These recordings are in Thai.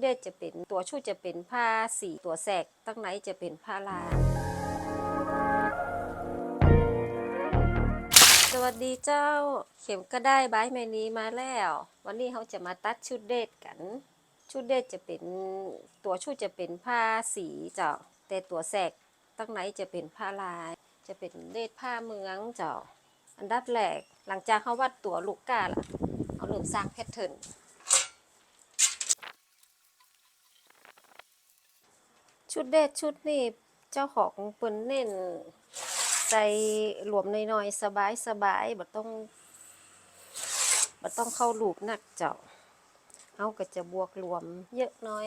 เด็ดจะเป็นตัวชูจะเป็นผ้าสีตัวแสกตั้งไหนจะเป็นผ้าลายสวัสดีเจ้าเข็มก็ได้บายแมนี้มาแล้ว วันนี้เขาจะมาตัดชุดเดทกัน ชุดเดทจะเป็นตัวชุดจะเป็นผ้าสีเจ้าแต่ตัวแสกตั้งไหนจะเป็นผ้าลาย จะเป็นเดทผ้าเมืองเจ้าอันดับแรกหลังจากเขาวัดตัวลูกกาล่ะเอาเริ่มสร้างแพทเทิร์น ชุดเดทชุดนี้เจ้าของเปิ้นเน้นใจหลวมน้อยๆ สบายสบายบ่ต้องบ่ต้องเข้าลูกหนักเจ้าเอาก็จะบวกรวมเยอะน้อย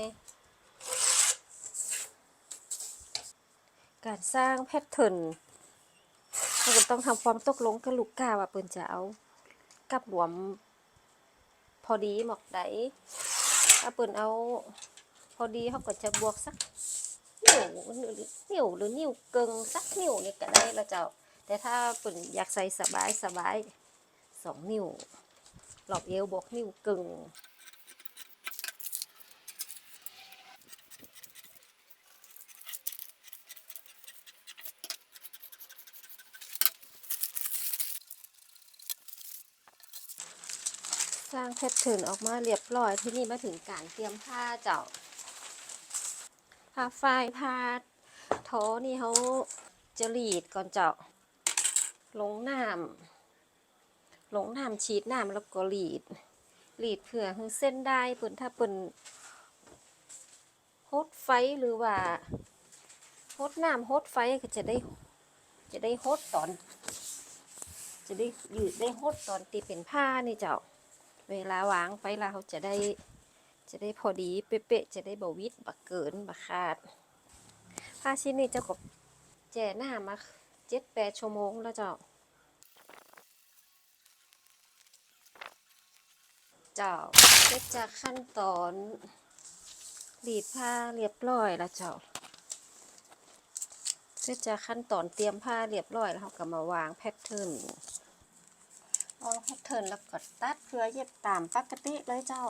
การสร้างแพทเทิร์นเราก็ต้องทำความตกลงกับลูกค้าว่าเปิ้นจะเอากับรวม พอดีหมอกใดถ้าเปิ้นเอา พอดีเขาก็จะบวกสัก นิ้วหรือนิ้วหรือนิ้วเกิงสักนิ้วนี่ก็ได้แล้วเจ้า แต่ถ้าปิ่นอยากใส่สบายสบายสองนิ้วหลอบเอวบวกนิ้วเกิงสร้างแพทเทิร์นออกมาเรียบร้อยที่นี่มาถึงการเตรียมผ้าเจ้า ผ้าฝ้ายผ้าโถนี่เขาจะรีดก่อนเจาะลงน้ำลงน้ำฉีดน้ำแล้วก็รีดรีดเพื่อให้เส้นได้เปิ่นถ้าเปิ่นฮดไฟหรือว่าฮดน้ำฮดไฟก็จะได้ จะได้ฮดตอน จะได้ยืดได้ฮดตอนตีเป็นผ้านี่เจ้า เวลาวางไปแล้วเขาจะได้ จะได้พอดีเป๊ะๆจะได้บวิดบักเกินบักขาด ผ้าชิ้นนี้เจ้าก็แจ่หน้ามาเจ็ดแปดชั่วโมงแล้วเจ้าเจ้าเสร็จจากขั้นตอนรีดผ้าเรียบร้อยแล้วเจ้าเสร็จจากขั้นตอนเตรียมผ้าเรียบร้อยแล้วเขาก็มาวางแพทเทิร์นวางแพทเทิร์นแล้วก็ตัดเพื่อเย็บตามปกติเลยเจ้า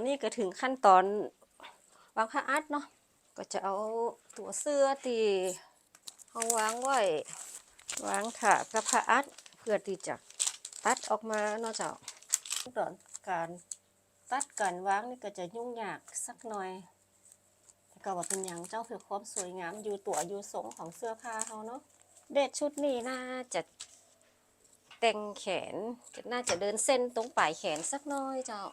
อนนี้ก็ถึงขั้นตอนวางผ้าอัดเนาะก็จะเอาตัวเสื้อตีเอาวางไว้วางถากับผ้าอัดเพื่อที่จะตัดออกมาเนาะเจ้าขั้นตอนการตัดการวางนี่ก็จะยุ่งยากสักหน่อยแต่ก็ว่าเป็นอย่างเจ้าเพื่อความสวยงามอยู่ตัวอยู่ทรงของเสื้อผ้าเขาเนาะเดทชุดนี้น่าจะแต่งแขนจะน่าจะเดินเส้นตรงปลายแขนสักหน้อยเจ้า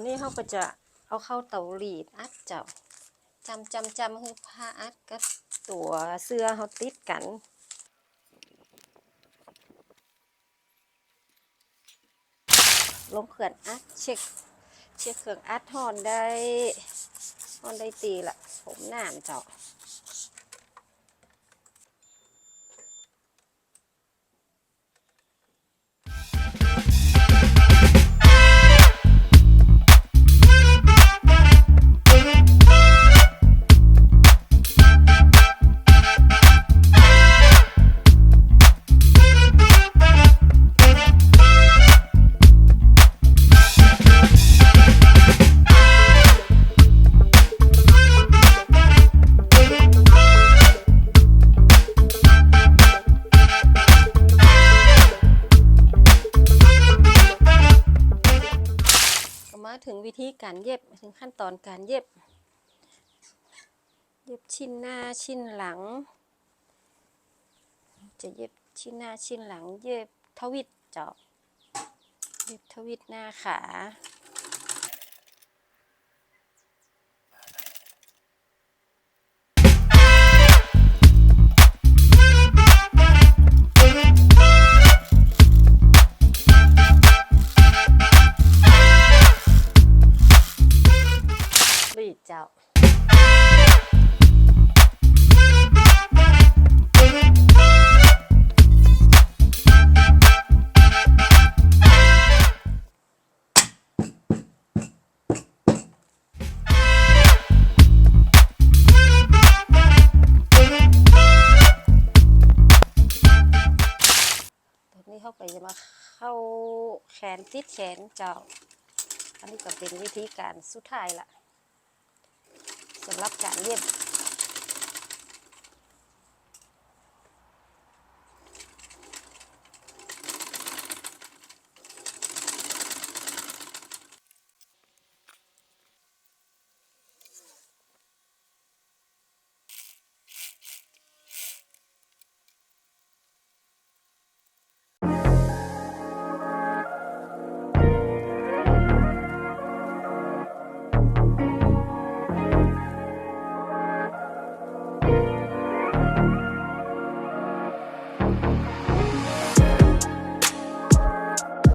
นนี้เขาก็จะเอาเข้าเตาลีดอัดเจ้าจำจำจำคือผ้าอัดกับตัวเสื้อเขาติดกันลงเขื่อนอัดเช็คเช็คเครื่องอัดหอนได้หอนได้ตีละผมน้ำเจาะ มาถึงวิธีการเย็บถึงขั้นตอนการเย็บ เย็บชิ้นหน้าชิ้นหลัง จะเย็บชิ้นหน้าชิ้นหลัง เย็บทวิตจอบ เย็บทวิตหน้าขา ขนติดแขนเจ้า อันนี้ก็เป็นวิธีการสุดท้ายละสำหรับการเย็บ